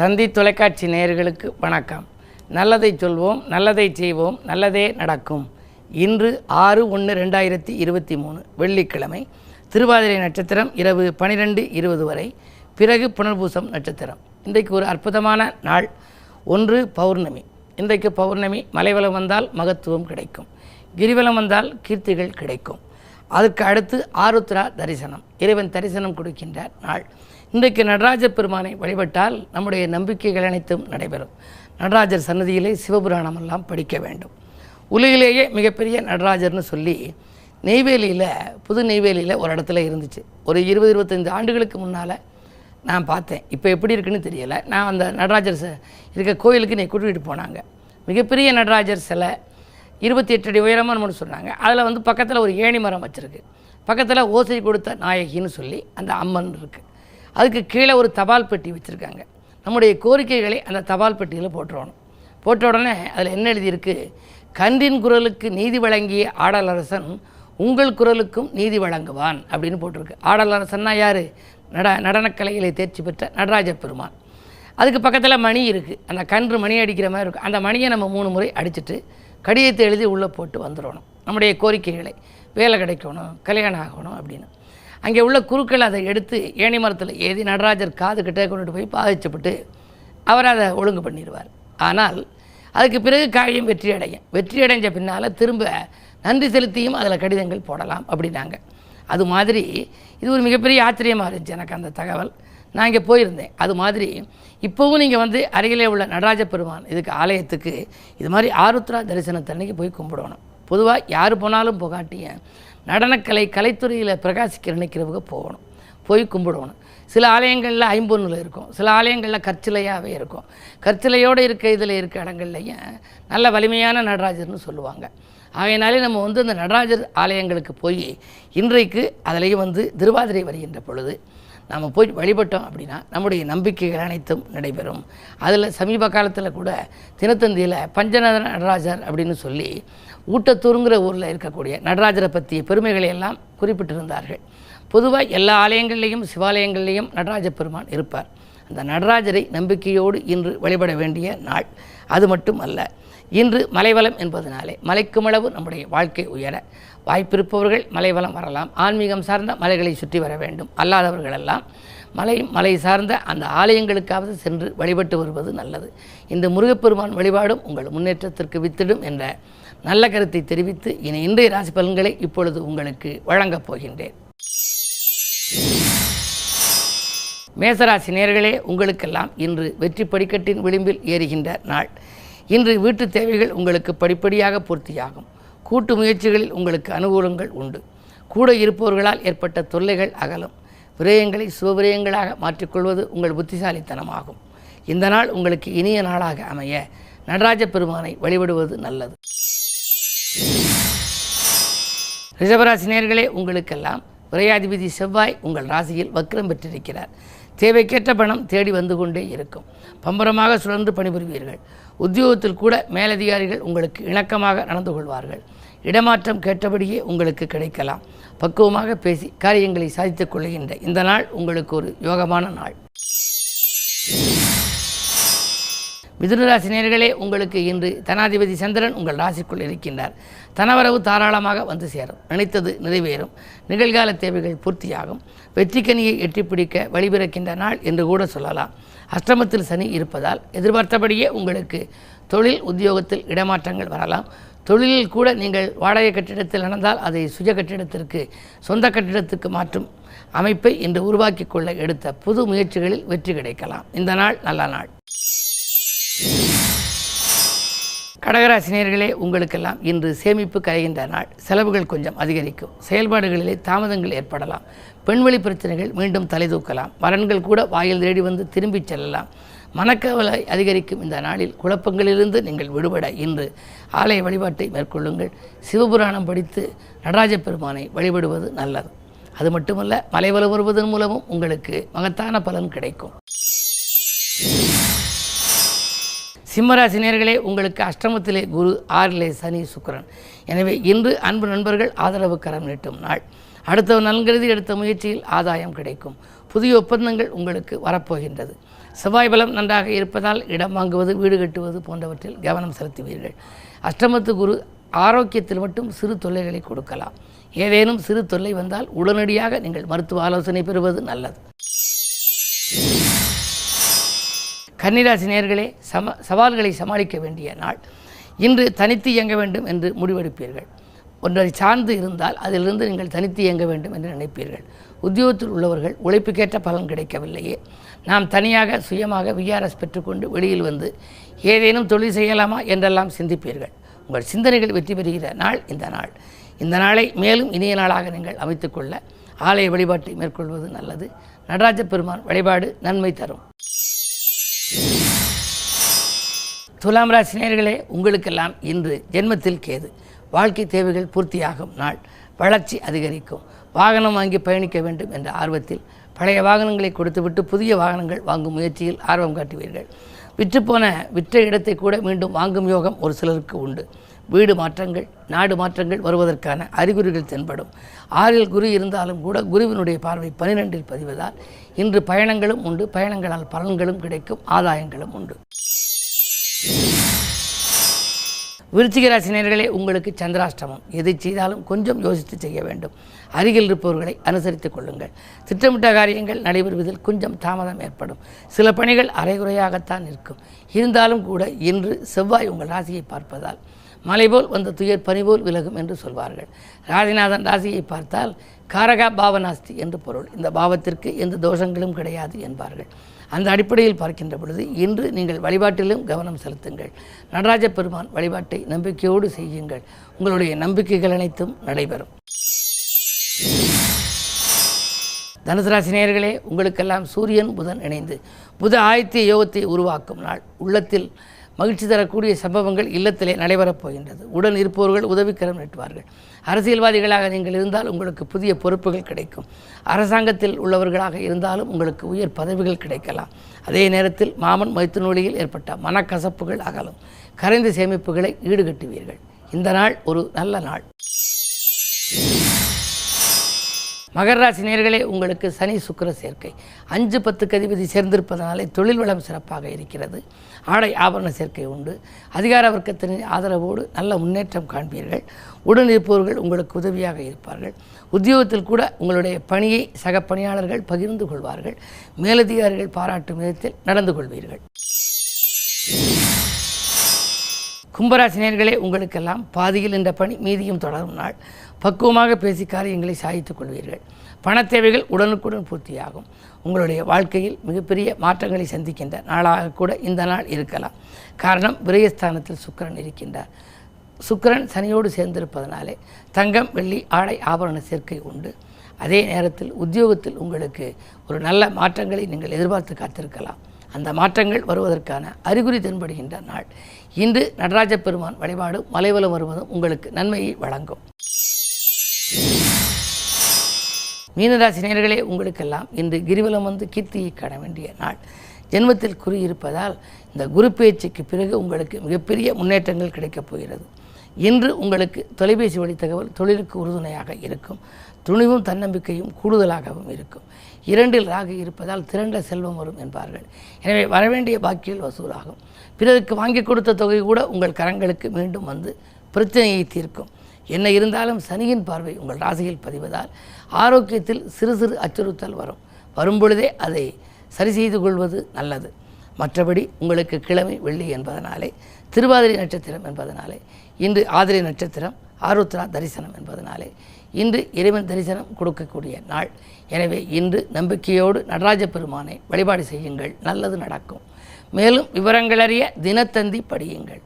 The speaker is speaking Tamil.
தந்தி தொலைக்காட்சி நேயர்களுக்கு வணக்கம். நல்லதை சொல்வோம் நல்லதை செய்வோம் நல்லதே நடக்கும். இன்று ஆறு ஒன்று ரெண்டாயிரத்தி இருபத்தி மூணு வெள்ளிக்கிழமை திருவாதிரை நட்சத்திரம் இரவு பனிரெண்டு இருபது வரை பிறகு புனர்பூசம் நட்சத்திரம். இன்றைக்கு ஒரு அற்புதமான நாள் ஒன்று பௌர்ணமி. இன்றைக்கு பௌர்ணமி மலைவலம் வந்தால் மகத்துவம் கிடைக்கும். கிரிவலம் வந்தால் கீர்த்திகள் கிடைக்கும். அதுக்கு அடுத்து ஆருத்ரா தரிசனம். இறைவன் தரிசனம் கொடுக்கின்ற நாள். இன்றைக்கு நடராஜ பெருமானை வழிபட்டால் நம்முடைய நம்பிக்கைகள் அனைத்தும் நடைபெறும். நடராஜர் சன்னதியிலே சிவபுராணம் எல்லாம் படிக்க வேண்டும். உலகிலேயே மிகப்பெரிய நடராஜர்னு சொல்லி நெய்வேலியில் புது நெய்வேலியில் ஒரு இடத்துல இருந்துச்சு. ஒரு இருபது இருபத்தைந்து ஆண்டுகளுக்கு முன்னால் நான் பார்த்தேன். இப்போ எப்படி இருக்குன்னு தெரியலை. நான் அந்த நடராஜர் ச- இருக்க கோயிலுக்கு நீ கூட்டிகிட்டு போனாங்க. மிகப்பெரிய நடராஜர் சிலை இருபத்தி எட்டு அடி உயரமாக நம்ம சொன்னாங்க. அதில் வந்து பக்கத்தில் ஒரு ஏணி மரம் வச்சுருக்கு. பக்கத்தில் ஓசை கொடுத்த நாயகின்னு சொல்லி அந்த அம்மன் இருக்குது அதுக்கு கீழே ஒரு தபால் பெட்டி வச்சுருக்காங்க. நம்முடைய கோரிக்கைகளை அந்த தபால் பெட்டியில் போட்டுருவணும் போட்ட உடனே அதில் என்ன எழுதியிருக்கு? கன்றின் குரலுக்கு நீதி வழங்கிய ஆடலரசன் உங்கள் குரலுக்கும் நீதி வழங்குவான் அப்படின்னு போட்டிருக்கு. ஆடலரசன்னா யார்? நட நடனக்கலைகளை தேர்ச்சி பெற்ற நடராஜ பெருமான். அதுக்கு பக்கத்தில் மணி இருக்குது அந்த கன்று மணி அடிக்கிற மாதிரி இருக்கும். அந்த மணியை நம்ம மூணு முறை அடிச்சிட்டு கடிதத்தை எழுதி உள்ளே போட்டு வந்துடணும். நம்முடைய கோரிக்கைகளை. வேலை கிடைக்கணும் கல்யாணம் ஆகணும் அப்படின்னு. அங்கே உள்ள குருக்கள் அதை எடுத்து ஏணி மரத்தில் ஏதி நடராஜர் காது கிட்டே கொண்டுட்டு போய் பாதிச்சப்பட்டு அவர் அதை ஒழுங்கு பண்ணிடுவார். ஆனால் அதுக்கு பிறகு காரியம் வெற்றி அடையும் வெற்றி அடைஞ்ச பின்னால் திரும்ப நன்றி செலுத்தியும் அதில் கடிதங்கள் போடலாம் அப்படின்னாங்க. அது மாதிரி இது ஒரு மிகப்பெரிய ஆச்சரியமாக இருந்துச்சு எனக்கு அந்த தகவல். நான் இங்கே போயிருந்தேன். அது மாதிரி இப்போவும் நீங்கள் வந்து அருகிலே உள்ள நடராஜ பெருமான் இதுக்கு ஆலயத்துக்கு இது மாதிரி ஆருத்ரா தரிசனத்தன்னைக்கு போய் கும்பிடணும். பொதுவாக யார் போனாலும் போகாட்டிய நடனக்கலை கலைத்துறையில் பிரகாசிக்க நினைக்கிறவங்க போகணும். போய் கும்பிடணும். சில ஆலயங்களில் ஐம்பொன்னில் இருக்கும். சில ஆலயங்களில் கற்சிலையாகவே இருக்கும். கற்சிலையோடு இருக்க இதில் இருக்க இடங்கள்லையும் நல்ல வலிமையான நடராஜர்னு சொல்லுவாங்க. ஆகையினாலே நம்ம வந்து அந்த நடராஜர் ஆலயங்களுக்கு போய் இன்றைக்கு அதிலையும் வந்து திருவாதிரை வருகின்ற பொழுது நம்ம போய் வழிபட்டோம் அப்படின்னா நம்முடைய நம்பிக்கைகள் அனைத்தும் நடைபெறும். அதில் சமீப காலத்தில் கூட தினத்தந்தியில் பஞ்சநத நடராஜர் அப்படின்னு சொல்லி ஊட்டத்தூருங்கிற ஊரில் இருக்கக்கூடிய நடராஜரை பற்றிய பெருமைகளை எல்லாம் குறிப்பிட்டிருந்தார்கள். பொதுவாக எல்லா ஆலயங்கள்லேயும் சிவாலயங்கள்லேயும் நடராஜ பெருமான் இருப்பார். அந்த நடராஜரை நம்பிக்கையோடு இன்று வழிபட வேண்டிய நாள். அது மட்டும் அல்ல இன்று மலைவலம் என்பதனாலே மலைக்குமளவு நம்முடைய வாழ்க்கை உயர வாய்ப்பிருப்பவர்கள் மலைவலம் வரலாம். ஆன்மீகம் சார்ந்த மலைகளை சுற்றி வர வேண்டும். அல்லாதவர்களெல்லாம் மலை மலை சார்ந்த அந்த ஆலயங்களுக்காவது சென்று வழிபட்டு வருவது நல்லது. இந்த முருகப்பெருமான் வழிபாடும் உங்கள் முன்னேற்றத்திற்கு வித்திடும் என்ற நல்ல கருத்தை தெரிவித்து இனி இன்றைய ராசி பலன்களை இப்பொழுது உங்களுக்கு வழங்கப் போகின்றேன். மேசராசி நேர்களே உங்களுக்கெல்லாம் இன்று வெற்றி படிக்கட்டின் விளிம்பில் ஏறுகின்ற நாள். இன்று வீட்டு தேவைகள் உங்களுக்கு படிப்படியாக பூர்த்தியாகும். கூட்டு முயற்சிகளில் உங்களுக்கு அனுகூலங்கள் உண்டு. கூட இருப்பவர்களால் ஏற்பட்ட தொல்லைகள் அகலும். விரயங்களை சுபவிரயங்களாக மாற்றிக்கொள்வது உங்கள் புத்திசாலித்தனமாகும். இந்த நாள் உங்களுக்கு இனிய நாளாக அமைய நடராஜ பெருமானை வழிபடுவது நல்லது. ரிஷபராசி நேர்களே உங்களுக்கெல்லாம் விரையாதிபதி செவ்வாய் உங்கள் ராசியில் வக்ரம் பெற்றிருக்கிறார். தேவைக்கேற்ற பணம் தேடி வந்து கொண்டே இருக்கும். பம்பரமாக சுழன்று பணிபுரிவீர்கள். உத்தியோகத்தில் கூட மேலதிகாரிகள் உங்களுக்கு இணக்கமாக நடந்து கொள்வார்கள். இடமாற்றம் கேட்டபடியே உங்களுக்கு கிடைக்கலாம். பக்குவமாக பேசி காரியங்களை சாதித்துக் கொள்கின்ற இந்த நாள் உங்களுக்கு ஒரு யோகமான நாள். மிதுனராசி நேர்களே உங்களுக்கு இன்று தனாதிபதி சந்திரன் உங்கள் ராசிக்குள் இருக்கின்றார். தனவரவு தாராளமாக வந்து சேரும். நினைத்தது நிறைவேறும். நிகழ்கால தேவைகள் பூர்த்தியாகும். வெற்றிக்கனியை எட்டி பிடிக்க வழிபிறக்கின்ற நாள் என்று கூட சொல்லலாம். அஷ்டமத்தில் சனி இருப்பதால் எதிர்பார்த்தபடியே உங்களுக்கு தொழில் உத்தியோகத்தில் இடமாற்றங்கள் வரலாம். தொழிலில் கூட நீங்கள் வாடகை கட்டிடத்தில் நடந்தால் அதை சுய கட்டிடத்திற்கு சொந்த கட்டிடத்துக்கு மாற்றும் அமைப்பை இன்று உருவாக்கி கொள்ள எடுத்த புது முயற்சிகளில் வெற்றி கிடைக்கலாம். இந்த நாள் நல்ல நாள். கடகராசினியர்களே உங்களுக்கெல்லாம் இன்று சேமிப்பு கரைகின்ற நாள். செலவுகள் கொஞ்சம் அதிகரிக்கும். செயல்பாடுகளிலே தாமதங்கள் ஏற்படலாம். பெண்வெளி பிரச்சனைகள் மீண்டும் தலைதூக்கலாம் வரன்கள் கூட வாயில் தேடி வந்து திரும்பிச் செல்லலாம். மனக்கவலை அதிகரிக்கும் இந்த நாளில் குழப்பங்களிலிருந்து நீங்கள் விடுபட இன்று ஆலய வழிபாட்டை மேற்கொள்ளுங்கள். சிவபுராணம் படித்து நடராஜ பெருமானை வழிபடுவது நல்லது. அது மட்டுமல்ல மலைவலம் வருவதன் மூலமும் உங்களுக்கு மகத்தான பலன் கிடைக்கும். சிம்மராசினியர்களே உங்களுக்கு அஷ்டமத்திலே குரு ஆறிலே சனி சுக்கிரன். எனவே இன்று அன்பு நண்பர்கள் ஆதரவு கரம் நீட்டும் நாள். அடுத்த நலன்கருதி எடுத்த முயற்சியில் ஆதாயம் கிடைக்கும். புதிய ஒப்பந்தங்கள் உங்களுக்கு வரப்போகின்றது. செவ்வாய் பலம் நன்றாக இருப்பதால் இடம் வாங்குவது வீடு கட்டுவது போன்றவற்றில் கவனம் செலுத்துவீர்கள். அஷ்டமத்து குரு ஆரோக்கியத்தில் மட்டும் சிறு தொல்லைகளை கொடுக்கலாம். ஏதேனும் சிறு தொல்லை வந்தால் உடனடியாக நீங்கள் மருத்துவ ஆலோசனை பெறுவது நல்லது. கன்னிராசி நேர்களே சம சவால்களை சமாளிக்க வேண்டிய நாள். இன்று தனித்து இயங்க வேண்டும் என்று முடிவெடுப்பீர்கள். ஒன்றை சார்ந்து இருந்தால் அதிலிருந்து நீங்கள் தனித்து இயங்க வேண்டும் என்று நினைப்பீர்கள். உத்தியோகத்தில் உள்ளவர்கள் உழைப்புக்கேற்ற பலன் கிடைக்கவில்லையே. நாம் தனியாக சுயமாக விஆர்எஸ் பெற்றுக்கொண்டு வெளியில் வந்து ஏதேனும் தொழில் செய்யலாமா என்றெல்லாம் சிந்திப்பீர்கள். உங்கள் சிந்தனைகள் வெற்றி பெறுகிற நாள் இந்த நாள். இந்த நாளை மேலும் இனிய நாளாக நீங்கள் அமைத்துக்கொள்ள ஆலய வழிபாட்டை மேற்கொள்வது நல்லது. நடராஜ பெருமான் வழிபாடு நன்மை தரும். துலாம் ராசி நேர்களே உங்களுக்கெல்லாம் இன்று ஜென்மத்தில் கேது. வாழ்க்கை தேவைகள் பூர்த்தியாகும் நாள். வளர்ச்சி அதிகரிக்கும். வாகனம் வாங்கி பயணிக்க வேண்டும் என்ற ஆர்வத்தில் பழைய வாகனங்களை கொடுத்துவிட்டு புதிய வாகனங்கள் வாங்கும் முயற்சியில் ஆர்வம் காட்டுவீர்கள். விற்றுப்போன விற்ற இடத்தை கூட மீண்டும் வாங்கும் யோகம் ஒரு சிலருக்கு உண்டு. வீடு மாற்றங்கள் நாடு மாற்றங்கள் வருவதற்கான அறிகுறிகள் தென்படும். ஆறில் குரு இருந்தாலும் கூட குருவினுடைய பார்வை பனிரெண்டில் பதிவதால் இன்று பயணங்களும் உண்டு. பயணங்களால் பலன்களும் கிடைக்கும். ஆதாயங்களும் உண்டு. விருச்சிக ராசினியர்களே உங்களுக்கு சந்திராஷ்டமம். எது செய்தாலும் கொஞ்சம் யோசித்து செய்ய வேண்டும். அருகில் இருப்பவர்களை அனுசரித்துக் கொள்ளுங்கள். திட்டமிட்ட காரியங்கள் நடைபெறுவதில் கொஞ்சம் தாமதம் ஏற்படும். சில பணிகள் அரைகுறையாகத்தான் இருக்கும். இருந்தாலும் கூட இன்று செவ்வாய் உங்கள் ராசியை பார்ப்பதால் மலைபோல் வந்த துயர் பனிபோல் விலகும் என்று சொல்வார்கள். ராஜநாதன் ராசியை பார்த்தால் காரகா பாவநாஸ்தி என்று பொருள். இந்த பாவத்திற்கு எந்த தோஷங்களும் கிடையாது என்பார்கள். அந்த அடிப்படையில் பார்க்கின்ற பொழுது இன்று நீங்கள் வழிபாட்டிலும் கவனம் செலுத்துங்கள். நடராஜ பெருமான் வழிபாட்டை நம்பிக்கையோடு செய்யுங்கள். உங்களுடைய நம்பிக்கைகள் அனைத்தும் நடைபெறும். தனுசு ராசி நேயர்களே உங்களுக்கெல்லாம் சூரியன் புதன் இணைந்து புத ஆயத்திய யோகத்தை உருவாக்கும் நாள். உள்ளத்தில் மகிழ்ச்சி தரக்கூடிய சம்பவங்கள் இல்லத்திலே நடைபெறப் போகின்றது. உடன் இருப்பவர்கள் உதவிக்கரம் நீட்டுவார்கள். அரசியல்வாதிகளாக நீங்கள் இருந்தால் உங்களுக்கு புதிய பொறுப்புகள் கிடைக்கும். அரசாங்கத்தில் உள்ளவர்களாக இருந்தாலும் உங்களுக்கு உயர் பதவிகள் கிடைக்கலாம். அதே நேரத்தில் மாமன் மைத்துநூலியில் ஏற்பட்ட மனக்கசப்புகள் அகலும். கரைந்த சேமிப்புகளை ஈடுகட்டுவீர்கள். இந்த நாள் ஒரு நல்ல நாள். மகர ராசி நேர்களே உங்களுக்கு சனி சுக்கிர சேர்க்கை. அஞ்சு பத்துக்கு அதிபதி சேர்ந்திருப்பதனாலே தொழில் வளம் சிறப்பாக இருக்கிறது. ஆடை ஆபரண சேர்க்கை உண்டு. அதிகார வர்க்கத்தின் ஆதரவோடு நல்ல முன்னேற்றம் காண்பீர்கள். உடன் இருப்பவர்கள் உங்களுக்கு உதவியாக இருப்பார்கள். உத்தியோகத்தில் கூட உங்களுடைய பணியை சக பணியாளர்கள் பகிர்ந்து கொள்வார்கள். மேலதிகாரிகள் பாராட்டும் விதத்தில் நடந்து கொள்வீர்கள். கும்பராசினியர்களே உங்களுக்கெல்லாம் பாதியில் இந்த பணி மீதியும் தொடரும் நாள். பக்குவமாக பேசி காரியங்களை சாதித்துக் கொள்வீர்கள். பண தேவைகள் உடனுக்குடன் பூர்த்தியாகும். உங்களுடைய வாழ்க்கையில் மிகப்பெரிய மாற்றங்களை சந்திக்கின்ற நாளாக கூட இந்த நாள் இருக்கலாம். காரணம் விரயஸ்தானத்தில் சுக்கிரன் இருக்கின்றார். சுக்கிரன் சனியோடு சேர்ந்திருப்பதனாலே தங்கம் வெள்ளி ஆடை ஆபரண சேர்க்கை உண்டு. அதே நேரத்தில் உத்தியோகத்தில் உங்களுக்கு ஒரு நல்ல மாற்றங்களை நீங்கள் எதிர்பார்த்து காத்திருக்கலாம். அந்த மாற்றங்கள் வருவதற்கான அறிகுறி தென்படுகின்ற நாள். இன்று நடராஜ பெருமான் வழிபாடு மலைவலம் வருவதும் உங்களுக்கு நன்மையை வழங்கும். மீனராசி நேயர்களே உங்களுக்கெல்லாம் இன்று கிரிவலம் வந்து கீர்த்தியை காண வேண்டிய நாள். ஜென்மத்தில் குறி இருப்பதால் இந்த குரு பேச்சுக்கு பிறகு உங்களுக்கு மிகப்பெரிய முன்னேற்றங்கள் கிடைக்கப் போகிறது. இன்று உங்களுக்கு தொலைபேசி வழி தகவல் தொழிலுக்கு உறுதுணையாக இருக்கும். துணிவும் தன்னம்பிக்கையும் கூடுதலாகவும் இருக்கும். இரண்டில் ராகு இருப்பதால் திரண்ட செல்வம் வரும் என்பார்கள். எனவே வரவேண்டிய பாக்கியில் வசூலாகும். பிறருக்கு வாங்கி கொடுத்த தொகை கூட உங்கள் கரங்களுக்கு மீண்டும் வந்து பிரச்சனையை தீர்க்கும். என்ன இருந்தாலும் சனியின் பார்வை உங்கள் ராசியில் பதிவதால் ஆரோக்கியத்தில் சிறு சிறு அச்சுறுத்தல் வரும். வரும்பொழுதே அதை சரி செய்து கொள்வது நல்லது. மற்றபடி உங்களுக்கு கிழமை வெள்ளி என்பதனாலே திருவாதிரை நட்சத்திரம் என்பதனாலே இன்று ஆதிரை நட்சத்திரம் ஆருத்ரா தரிசனம் என்பதனாலே இன்று இறைவன் தரிசனம் கொடுக்கக்கூடிய நாள். எனவே இன்று நம்பிக்கையோடு நடராஜ பெருமானை வழிபாடு செய்யுங்கள். நல்லது நடக்கும். மேலும் விவரங்களறிய தினத்தந்தி படியுங்கள்.